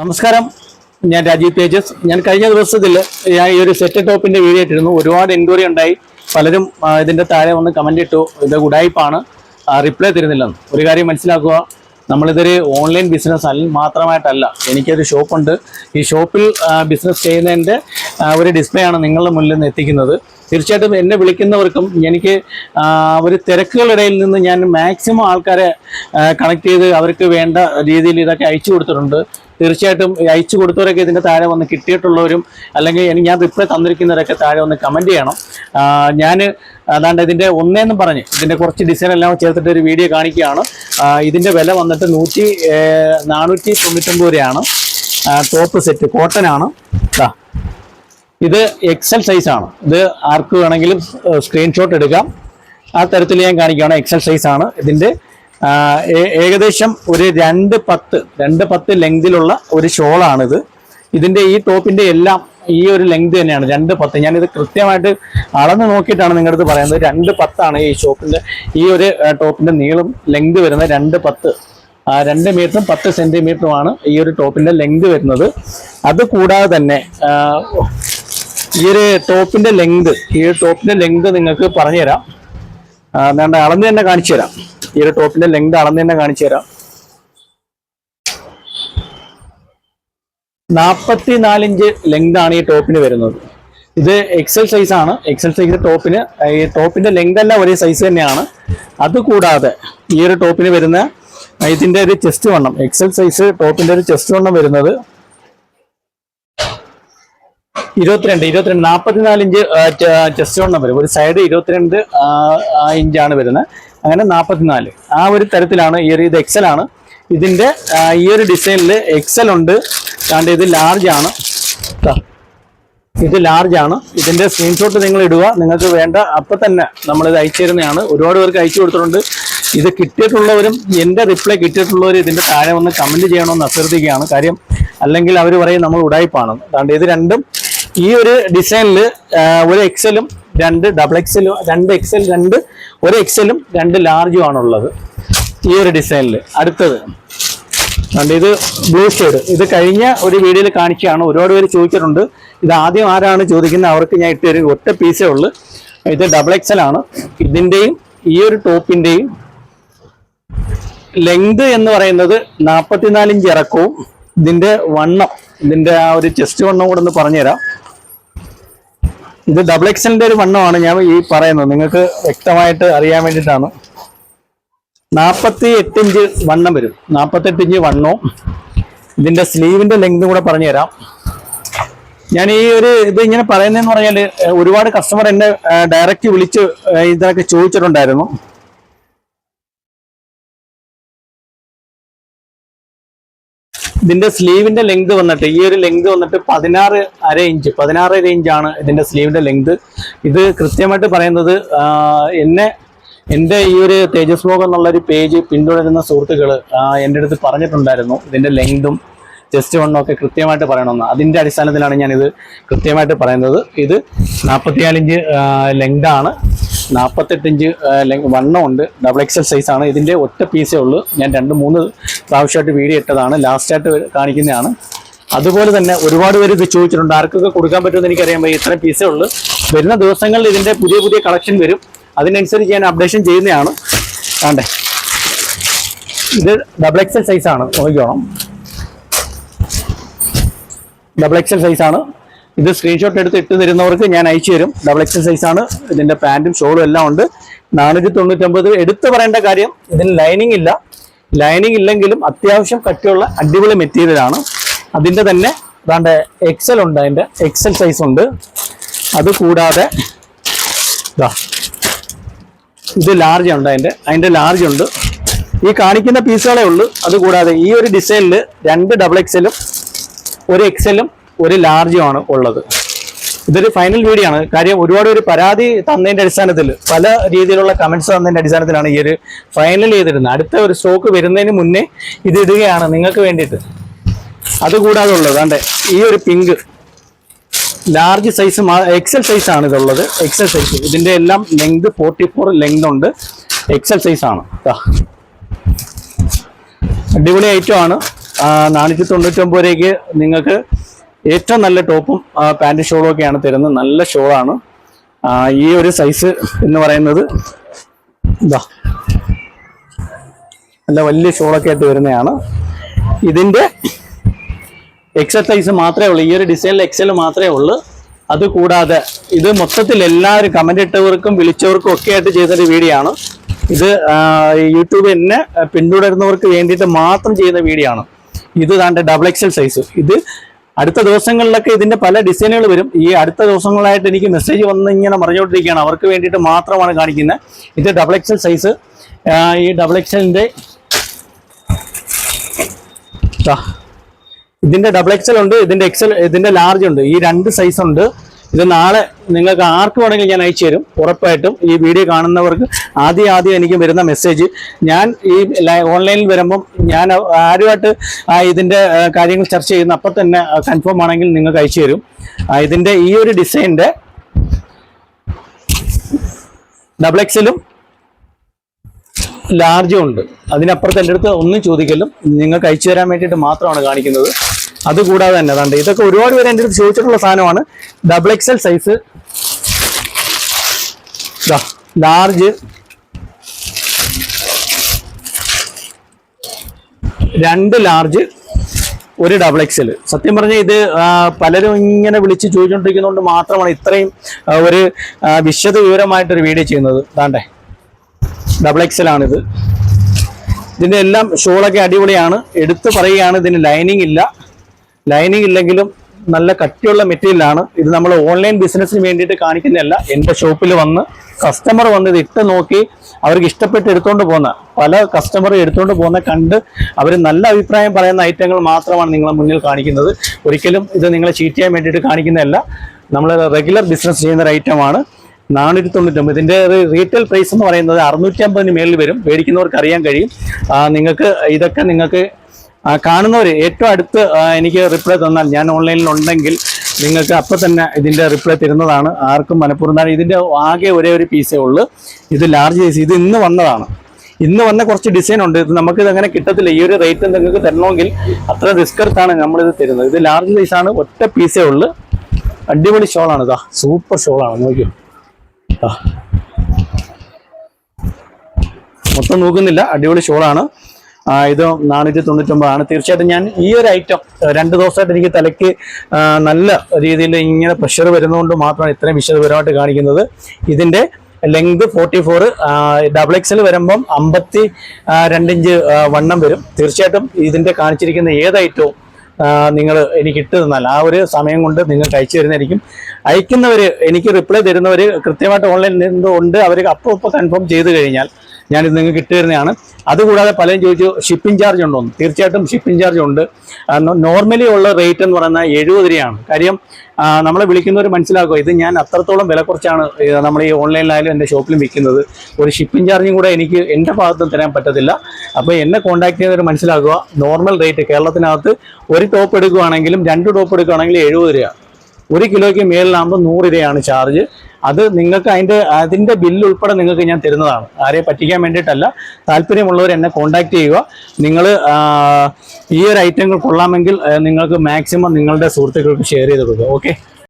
നമസ്കാരം. ഞാൻ രാജീവ് തേജസ്. ഞാൻ കഴിഞ്ഞ ദിവസത്തിൽ ഞാൻ ഈ ഒരു സെറ്റ് ടോപ്പിന്റെ വീഡിയോ ഇട്ടിരുന്നു. ഒരുപാട് എൻക്വയറി ഉണ്ടായി. പലരും ഇതിന്റെ താഴെ വന്ന് കമന്റ് ഇട്ടു. ഇത് ഉടായ്പാണ് റിപ്ലൈ തരുന്നില്ലെന്ന്. ഒരു കാര്യം മനസ്സിലാക്കുക. നമ്മളിതൊരു ഓൺലൈൻ ബിസിനസ് അല്ല മാത്രമായിട്ടല്ല. എനിക്കൊരു ഷോപ്പുണ്ട് ഈ ഷോപ്പിൽ ബിസിനസ് ചെയ്യുന്നതിന്റെ ഒരു ഡിസ്പ്ലേ ആണ് നിങ്ങളുടെ മുന്നിൽ നിന്ന് എത്തിക്കുന്നത്. തീർച്ചയായിട്ടും എന്നെ വിളിക്കുന്നവർക്കും എനിക്ക് ഒരു തിരക്കുകളിടയിൽ നിന്ന് ഞാൻ മാക്സിമം ആൾക്കാരെ കണക്ട് ചെയ്ത് അവർക്ക് വേണ്ട രീതിയിൽ ഇതൊക്കെ അയച്ചു കൊടുത്തിട്ടുണ്ട്. തീർച്ചയായിട്ടും അയച്ചു കൊടുത്തവരൊക്കെ ഇതിന്റെ താഴെ വന്ന് കിട്ടിയിട്ടുള്ളവരും അല്ലെങ്കിൽ എനിക്ക് ഞാൻ റിപ്ലൈ തന്നിരിക്കുന്നവരൊക്കെ താഴെ വന്ന് കമന്റ് ചെയ്യണം. ഞാൻ അതാണ്ട് ഇതിന്റെ ഒന്നേന്ന് പറഞ്ഞ് ഇതിന്റെ കുറച്ച് ഡിസൈൻ എല്ലാം ചേർത്തിട്ട് ഒരു വീഡിയോ കാണിക്കുകയാണ്. ഇതിന്റെ വില വന്നിട്ട് നൂറ്റി നാനൂറ്റി തൊണ്ണൂറ്റൊമ്പത് രൂപയാണ്. ടോപ്പ് സെറ്റ് കോട്ടൺ ആണ്. ദാ ഇത് എക്സൽ സൈസാണ് ഇത് ആർക്ക് വേണമെങ്കിലും സ്ക്രീൻഷോട്ട് എടുക്കാം. ആ തരത്തിൽ ഞാൻ കാണിക്കുകയാണ് എക്സൽ സൈസാണ് ഇതിന്റെ ഏകദേശം ഒരു രണ്ട് പത്ത് രണ്ട് പത്ത് ലെങ്തിലുള്ള ഒരു ഷോളാണിത് ഇതിന്റെ ഈ ടോപ്പിന്റെ എല്ലാം ഈ ഒരു ലെങ്ത് തന്നെയാണ് രണ്ട് പത്ത്. ഞാനിത് കൃത്യമായിട്ട് അളന്ന് നോക്കിയിട്ടാണ് നിങ്ങളുടെ അടുത്ത് പറയുന്നത്. രണ്ട് പത്താണ് ഈ ഷോപ്പിന്റെ ഈ ഒരു ടോപ്പിന്റെ നീളം ലെങ്ത് വരുന്നത് രണ്ട് പത്ത്. രണ്ട് മീറ്ററും പത്ത് സെന്റിമീറ്ററുമാണ് ഈ ഒരു ടോപ്പിന്റെ ലെങ്ത് വരുന്നത്. അത് കൂടാതെ തന്നെ ഈ ഒരു ടോപ്പിന്റെ ലെങ്ത് ഈ ടോപ്പിന്റെ ലെങ്ത് നിങ്ങൾക്ക് പറഞ്ഞുതരാം. വേണ്ട അളന്ന് തന്നെ കാണിച്ചു തരാം ഈ ഒരു ടോപ്പിന്റെ ലെങ്ത് അളന്ന് തന്നെ കാണിച്ചു തരാം. നാൽപ്പത്തി നാലിഞ്ച് ലെങ്ത് ആണ് ഈ ടോപ്പിന് വരുന്നത്. ഇത് എക്സൽ സൈസ് ആണ്. എക്സൽ സൈസ് ടോപ്പിന് ഈ ടോപ്പിന്റെ ലെങ്ത് എല്ലാം ഒരേ സൈസ് തന്നെയാണ്. അതുകൂടാതെ ഈ ഒരു ടോപ്പിന് വരുന്ന ഇതിന്റെ ഒരു ചെസ്റ്റ് വണ്ണം എക്സൽ സൈസ് ടോപ്പിന്റെ ഒരു ചെസ്റ്റ് വണ്ണം വരുന്നത് ഇരുപത്തിരണ്ട് ഇരുപത്തിരണ്ട് നാൽപ്പത്തിനാല് ഇഞ്ച് ചെസ്റ്റ് വണ്ണം വരും. ഒരു സൈഡ് ഇരുപത്തിരണ്ട് ഇഞ്ചാണ് വരുന്നത്. അങ്ങനെ നാൽപ്പത്തിനാല് ആ ഒരു തരത്തിലാണ് ഈ ഒരു ഇത് എക്സൽ ആണ്. ഇതിന്റെ ഈ ഒരു ഡിസൈനിൽ എക്സൽ ഉണ്ട്. കാണ്ട് ഇത് ലാർജ് ആണ്. ഇത് ലാർജ് ആണ്. ഇതിന്റെ സ്ക്രീൻഷോട്ട് നിങ്ങൾ ഇടുക. നിങ്ങൾക്ക് വേണ്ട അപ്പൊ തന്നെ നമ്മൾ ഇത് അയച്ചു തരുന്നതാണ് ഒരുപാട് പേർക്ക് അയച്ചു കൊടുത്തിട്ടുണ്ട്. ഇത് കിട്ടിയിട്ടുള്ളവരും എന്റെ റിപ്ലൈ കിട്ടിയിട്ടുള്ളവർ ഇതിന്റെ താഴെ വന്ന് കമന്റ് ചെയ്യണമെന്ന് അഭ്യർത്ഥിക്കുകയാണ്. കാര്യം അല്ലെങ്കിൽ അവർ പറയും നമ്മൾ ഉടായ്പാണ് അതുകൊണ്ട് ഇത് രണ്ടും ഈ ഒരു ഡിസൈനിൽ ഒരു എക്സലും രണ്ട് ഡബിൾ എക്സലും രണ്ട് എക്സൽ രണ്ട് ഒരു എക്സലും രണ്ട് ലാർജും ആണുള്ളത്. ഈ ഒരു ഡിസൈനിൽ അടുത്തത്. അതുകൊണ്ട് ഇത് ബ്ലൂ ഷെയ്ഡ് ഇത് കഴിഞ്ഞ ഒരു വീഡിയോയിൽ കാണിക്കുകയാണ്. ഒരുപാട് പേര് ചോദിച്ചിട്ടുണ്ട്. ഇത് ആദ്യം ആരാണ് ചോദിക്കുന്നത്? അവർക്ക് ഞാൻ ഇട്ട് തരും ഒറ്റ പീസേ ഉള്ളൂ. ഇത് ഡബിൾ എക്സൽ ആണ്. ഇതിന്റെയും ഈ ഒരു ടോപ്പിന്റെയും ലെങ്ത് എന്ന് പറയുന്നത് നാൽപ്പത്തിനാലിഞ്ച് ഇറക്കവും ഇതിന്റെ വണ്ണം ഇതിന്റെ ആ ഒരു ചെസ്റ്റ് വണ്ണം കൂടെ ഒന്ന് പറഞ്ഞുതരാം. ഇത് ഡബിൾ എക്സിന്റെ ഒരു വണ്ണമാണ്. ഞാൻ ഈ പറയുന്നത്. നിങ്ങൾക്ക് വ്യക്തമായിട്ട് അറിയാൻ വേണ്ടിയിട്ടാണ്. നാൽപ്പത്തി എട്ട് ഇഞ്ച് വണ്ണം വരും. നാൽപ്പത്തെട്ട് ഇഞ്ച് വണ്ണോ. ഇതിന്റെ സ്ലീവിന്റെ ലെങ്ത് കൂടെ പറഞ്ഞു തരാം ഞാൻ ഈ ഒരു ഇത് ഇങ്ങനെ പറയുന്നതെന്ന് പറഞ്ഞാൽ ഒരുപാട് കസ്റ്റമർ എന്നെ ഡയറക്റ്റ് വിളിച്ച് ഇതൊക്കെ ചോദിച്ചിട്ടുണ്ടായിരുന്നു. ഇതിന്റെ സ്ലീവിന്റെ ലെങ്ത് വന്നിട്ട് ഈ ഒരു ലെങ്ത് വന്നിട്ട് പതിനാറ് അര ഇഞ്ച് പതിനാറ് അര ഇഞ്ചാണ് ഇതിന്റെ സ്ലീവിന്റെ ലെങ്ത് ഇത് കൃത്യമായിട്ട് പറയുന്നത് എന്നെ എന്റെ ഈ ഒരു തേജസ് വ്ലോഗ് എന്നുള്ള ഒരു പേജ് പിന്തുടരുന്ന സുഹൃത്തുക്കൾ എന്റെ അടുത്ത് പറഞ്ഞിട്ടുണ്ടായിരുന്നു ഇതിന്റെ ലെങ്തും ജസ്റ്റ് വണ്ണും ഒക്കെ കൃത്യമായിട്ട് പറയണമെന്ന്. അതിന്റെ അടിസ്ഥാനത്തിലാണ് ഞാനിത് കൃത്യമായിട്ട് പറയുന്നത്. ഇത് നാൽപ്പത്തിനാലിഞ്ച് ലെങ്ത് ആണ്. നാൽപ്പത്തെട്ട് ഇഞ്ച് വണ്ണം ഉണ്ട്. ഡബിൾ എക്സൽ സൈസ് ആണ്. ഇതിന്റെ ഒറ്റ പീസേ ഉള്ളൂ. ഞാൻ രണ്ട് മൂന്ന് പ്രാവശ്യമായിട്ട് വീഡിയോ ഇട്ടതാണ് ലാസ്റ്റായിട്ട് കാണിക്കുന്നതാണ്. അതുപോലെ തന്നെ ഒരുപാട് പേര് ഇത് ചോദിച്ചിട്ടുണ്ട് ആർക്കൊക്കെ കൊടുക്കാൻ പറ്റുമെന്ന് എനിക്കറിയാൻ പറ്റും ഇത്രയും പീസേ ഉള്ളൂ. വരുന്ന ദിവസങ്ങളിൽ ഇതിന്റെ പുതിയ പുതിയ കളക്ഷൻ വരും. അതിനനുസരിച്ച് ഞാൻ അപ്ഡേഷൻ ചെയ്യുന്നതാണ്. കണ്ടേ ഇത് ഡബിൾ എക്സൽ സൈസാണ് നോക്കിക്കോണം. ഡബിൾ എക്സൽ സൈസാണ് ഇത് സ്ക്രീൻഷോട്ട് എടുത്ത് ഇട്ട് തരുന്നവർക്ക് ഞാൻ അയച്ചു തരും. ഡബിൾ എക്സൽ സൈസാണ് ഇതിന്റെ പാന്റും ഷോളും എല്ലാം ഉണ്ട്. നാനൂറ്റി തൊണ്ണൂറ്റൊമ്പത്. എടുത്തു പറയേണ്ട കാര്യം ഇതിന് ലൈനിങ് ഇല്ല. ലൈനിങ് ഇല്ലെങ്കിലും അത്യാവശ്യം കട്ടിയുള്ള അടിപൊളി മെറ്റീരിയൽ ആണ്. അതിന്റെ തന്നെ അതാണ്ട് എക്സൽ ഉണ്ട് അതിന്റെ എക്സൽ സൈസ് ഉണ്ട്. അത് കൂടാതെ ഇത് ലാർജ് ഉണ്ട് അതിന്റെ അതിന്റെ ലാർജ് ഉണ്ട്. ഈ കാണിക്കുന്ന പീസുകളേ ഉള്ളൂ. അതുകൂടാതെ ഈ ഒരു ഡിസൈനിൽ രണ്ട് ഡബിൾ എക്സലും ഒരു എക്സലും ഒരു ലാർജുമാണ് ഉള്ളത്. ഇതൊരു ഫൈനൽ വീഡിയോ ആണ്. കാര്യം ഒരുപാട് ഒരു പരാതി തന്നതിന്റെ അടിസ്ഥാനത്തിൽ പല രീതിയിലുള്ള കമന്റ്സ് തന്നതിന്റെ അടിസ്ഥാനത്തിലാണ് ഈ ഒരു ഫൈനൽ ചെയ്തിരുന്നത്. അടുത്ത ഒരു സ്റ്റോക്ക് വരുന്നതിന് മുന്നേ ഇത് ഇടുകയാണ് നിങ്ങൾക്ക് വേണ്ടിയിട്ട്. അതുകൂടാതെ ഉള്ളത് അതെ ഈ ഒരു pink large size XL size ആണ് ഇതുള്ളത്. എക്സൽ സൈസ് ഇതിന്റെ എല്ലാം ലെങ്ത് ഫോർട്ടി ഫോർ ലെങ്ത് ഉണ്ട്. എക്സൽ സൈസ് ആണ്. അടിപൊളി ഐറ്റം ആണ്. നാനൂറ്റി തൊണ്ണൂറ്റൊമ്പത് രൂപയ്ക്ക് നിങ്ങൾക്ക് ഏറ്റവും നല്ല ടോപ്പും പാന്റ് ഷോളും ഒക്കെയാണ് തരുന്നത്. നല്ല ഷോളാണ് ഈ ഒരു സൈസ് എന്ന് പറയുന്നത് ഇതാ നല്ല വലിയ ഷോളൊക്കെ ആയിട്ട് വരുന്നതാണ്. ഇതിന്റെ എക്സൽ സൈസ് മാത്രമേ ഉള്ളൂ. ഈ ഒരു ഡിസൈനിൽ എക്സൽ മാത്രമേ ഉള്ളൂ. അത് കൂടാതെ ഇത് മൊത്തത്തിൽ എല്ലാവരും കമന്റ് ഇട്ടവർക്കും വിളിച്ചവർക്കും ഒക്കെ ആയിട്ട് ചെയ്തൊരു വീഡിയോ ആണ്. ഇത് യൂട്യൂബ് എന്നെ പിന്തുടരുന്നവർക്ക് വേണ്ടിയിട്ട് മാത്രം ചെയ്യുന്ന വീഡിയോ ആണ്. ഇത് താണ്ട് ഡബിൾ എക്സൽ സൈസ് ഇത് അടുത്ത ദിവസങ്ങളിലൊക്കെ ഇതിന്റെ പല ഡിസൈനുകൾ വരും. ഈ അടുത്ത ദിവസങ്ങളായിട്ട് എനിക്ക് മെസ്സേജ് വന്ന് ഇങ്ങനെ മറിഞ്ഞുകൊണ്ടിരിക്കുകയാണ്. അവർക്ക് വേണ്ടിയിട്ട് മാത്രമാണ് കാണിക്കുന്നത്. ഇത് ഡബിൾ എക്സൽ സൈസ് ഈ ഡബിൾ എക്സലിന്റെ ഇതിന്റെ ഡബിൾ എക്സൽ ഉണ്ട് ഇതിന്റെ എക്സൽ ഇതിന്റെ ലാർജ് ഉണ്ട്. ഈ രണ്ട് സൈസ് ഉണ്ട്. ഇത് നാളെ നിങ്ങൾക്ക് ആർക്ക് വേണമെങ്കിലും ഞാൻ അയച്ചു തരും. ഉറപ്പായിട്ടും ഈ വീഡിയോ കാണുന്നവർക്ക് ആദ്യം ആദ്യം എനിക്ക് വരുന്ന മെസ്സേജ് ഞാൻ ഈ ഓൺലൈനിൽ വരുമ്പം ഞാൻ ആരുമായിട്ട് ആ ഇതിന്റെ കാര്യങ്ങൾ ചർച്ച ചെയ്യുന്ന അപ്പം തന്നെ കൺഫേം ആണെങ്കിൽ നിങ്ങൾക്ക് അയച്ചു തരും. ഇതിന്റെ ഈ ഒരു ഡിസൈന്റെ ഡബിൾ എക്സിലും ലാർജും ഉണ്ട്. അതിനപ്പുറത്ത് എന്റെ അടുത്ത് ഒന്നും ചോദിക്കലും നിങ്ങൾക്ക് അയച്ചു തരാൻ വേണ്ടിയിട്ട് മാത്രമാണ് കാണിക്കുന്നത്. അതുകൂടാതെ തന്നെ അതാണ്ട് ഇതൊക്കെ ഒരുപാട് പേര് എന്റെ ചോദിച്ചിട്ടുള്ള സാധനമാണ്. ഡബിൾ എക്സൽ സൈസ് ലാർജ് രണ്ട് ലാർജ് ഒരു ഡബിൾ എക്സൽ സത്യം പറഞ്ഞാൽ ഇത് പലരും ഇങ്ങനെ വിളിച്ച് ചോദിച്ചുകൊണ്ടിരിക്കുന്നതുകൊണ്ട് മാത്രമാണ് ഇത്രയും ഒരു വിശദ വിവരമായിട്ടൊരു വീഡിയോ ചെയ്യുന്നത്. താണ്ടേ ഡബിൾ എക്സൽ ആണിത്. ഇതിന്റെ എല്ലാം ഷോളൊക്കെ അടിപൊളിയാണ്. എടുത്തു പറയുകയാണ് ഇതിന് ലൈനിങ് ഇല്ല. ലൈനിങ് ഇല്ലെങ്കിലും നല്ല കട്ടിയുള്ള മെറ്റീരിയലാണ് ഇത് നമ്മൾ ഓൺലൈൻ ബിസിനസ്സിന് വേണ്ടിയിട്ട് കാണിക്കുന്നതല്ല. എന്റെ ഷോപ്പിൽ വന്ന് കസ്റ്റമർ വന്ന് ഇത് ഇട്ട് നോക്കി അവർക്ക് ഇഷ്ടപ്പെട്ട് എടുത്തുകൊണ്ട് പോകുന്ന പല കസ്റ്റമർ എടുത്തുകൊണ്ട് പോകുന്ന കണ്ട് അവർ നല്ല അഭിപ്രായം പറയുന്ന ഐറ്റങ്ങൾ മാത്രമാണ് നിങ്ങളെ മുന്നിൽ കാണിക്കുന്നത്. ഒരിക്കലും ഇത് നിങ്ങളെ ചീറ്റ് ചെയ്യാൻ വേണ്ടിയിട്ട് കാണിക്കുന്നതല്ല. നമ്മൾ റെഗുലർ ബിസിനസ് ചെയ്യുന്ന ഒരു ഐറ്റമാണ് നാനൂറ്റി തൊണ്ണൂറ്റൊമ്പത്. ഇതിന്റെ റീറ്റെയിൽ പ്രൈസ് എന്ന് പറയുന്നത് അറുന്നൂറ്റി അമ്പതിന് മേളിൽ വരും. മേടിക്കുന്നവർക്ക് അറിയാൻ കഴിയും. നിങ്ങൾക്ക് ഇതൊക്കെ നിങ്ങൾക്ക് കാണുന്നവർ ഏറ്റവും അടുത്ത് എനിക്ക് റിപ്ലൈ തന്നാൽ ഞാൻ ഓൺലൈനിൽ ഉണ്ടെങ്കിൽ നിങ്ങൾക്ക് അപ്പം തന്നെ ഇതിന്റെ റിപ്ലൈ തരുന്നതാണ്. ആർക്കും മനഃപൂർവം ഇതിന്റെ ആകെ ഒരേ ഒരു പീസേ ഉള്ളൂ. ഇത് ലാർജ് സൈസ് ഇത് ഇന്ന് വന്നതാണ്. ഇന്ന് വന്ന കുറച്ച് ഡിസൈൻ ഉണ്ട്. ഇത് നമുക്ക് അങ്ങനെ കിട്ടത്തില്ല. ഈ ഒരു റേറ്റ് നിങ്ങൾക്ക് തരണമെങ്കിൽ അത്ര റിസ്ക് എടുത്താണ് നമ്മളിത് തരുന്നത്. ഇത് ലാർജ് സൈസ് ആണ് ഒറ്റ പീസേ ഉള്ളു. അടിപൊളി ഷോളാണ് ഇതാ സൂപ്പർ ഷോളാണ് നോക്കിയോ. മൊത്തം നോക്കുന്നില്ല. അടിപൊളി ഷോളാണ് ഇത് നാനൂറ്റി തൊണ്ണൂറ്റൊമ്പതാണ് തീർച്ചയായിട്ടും ഞാൻ ഈ ഒരു ഐറ്റം രണ്ട് ദിവസമായിട്ട് എനിക്ക് തലയ്ക്ക് നല്ല രീതിയിൽ ഇങ്ങനെ പ്രഷർ വരുന്നതുകൊണ്ട് മാത്രമാണ് ഇത്രയും വിശദപരമായിട്ട് കാണിക്കുന്നത്. ഇതിന്റെ length forty four double XL വരുമ്പം അമ്പത്തി രണ്ടിഞ്ച് വണ്ണം വരും. തീർച്ചയായിട്ടും ഇതിന്റെ കാണിച്ചിരിക്കുന്ന ഏത് ഐറ്റവും നിങ്ങൾ എനിക്ക് ഇട്ട് തന്നാൽ ആ ഒരു സമയം കൊണ്ട് നിങ്ങൾ അയച്ചു തരുന്നതായിരിക്കും. അയക്കുന്നവർ എനിക്ക് റിപ്ലൈ തരുന്നവർ കൃത്യമായിട്ട് ഓൺലൈനിൽ ഉണ്ട്. അവർ അപ്പോൾ ഇപ്പോൾ കൺഫേം ചെയ്ത് കഴിഞ്ഞാൽ ഞാനിത് നിങ്ങൾക്ക് ഇട്ട് തരുന്നതാണ്. അതുകൂടാതെ പലരും ചോദിച്ചു ഷിപ്പിംഗ് ചാർജ് ഉണ്ടോ തീർച്ചയായിട്ടും ഷിപ്പിംഗ് ചാർജ് ഉണ്ട്. നോർമലി ഉള്ള റേറ്റ് എന്ന് പറയുന്നത് എഴുപത് രൂപയാണ്. കാര്യം നമ്മളെ വിളിക്കുന്നവർ മനസ്സിലാക്കുക ഇത് ഞാൻ അത്രത്തോളം വില കുറച്ചാണ് നമ്മൾ ഈ ഓൺലൈനിലായാലും എന്റെ ഷോപ്പിലും വിൽക്കുന്നത്. ഒരു ഷിപ്പിംഗ് ചാർജും കൂടെ എനിക്ക് എന്റെ ഭാഗത്ത് തരാൻ പറ്റത്തില്ല. അപ്പോൾ എന്നെ കോൺടാക്ട് ചെയ്യുന്നവർ മനസ്സിലാക്കുക നോർമൽ റേറ്റ് കേരളത്തിനകത്ത് ഒരു ടോപ്പ് എടുക്കുകയാണെങ്കിലും രണ്ട് ടോപ്പ് എടുക്കുകയാണെങ്കിലും എഴുപത് രൂപ. ഒരു കിലോയ്ക്ക് മേലിലാകുമ്പോൾ നൂറ് രൂപയാണ് ചാർജ് അത് നിങ്ങൾക്ക് അതിന്റെ അതിന്റെ ബില്ല് ഉൾപ്പെടെ നിങ്ങൾക്ക് ഞാൻ തരുന്നതാണ്. ആരെയും പറ്റിക്കാൻ വേണ്ടിയിട്ടല്ല. താല്പര്യമുള്ളവർ എന്നെ കോൺടാക്ട് ചെയ്യുക. നിങ്ങൾ ഈ ഒരു ഐറ്റങ്ങൾ കൊള്ളാമെങ്കിൽ നിങ്ങൾക്ക് മാക്സിമം നിങ്ങളുടെ സുഹൃത്തുക്കൾക്ക് ഷെയർ ചെയ്ത് കൊടുക്കുക. ഓക്കെ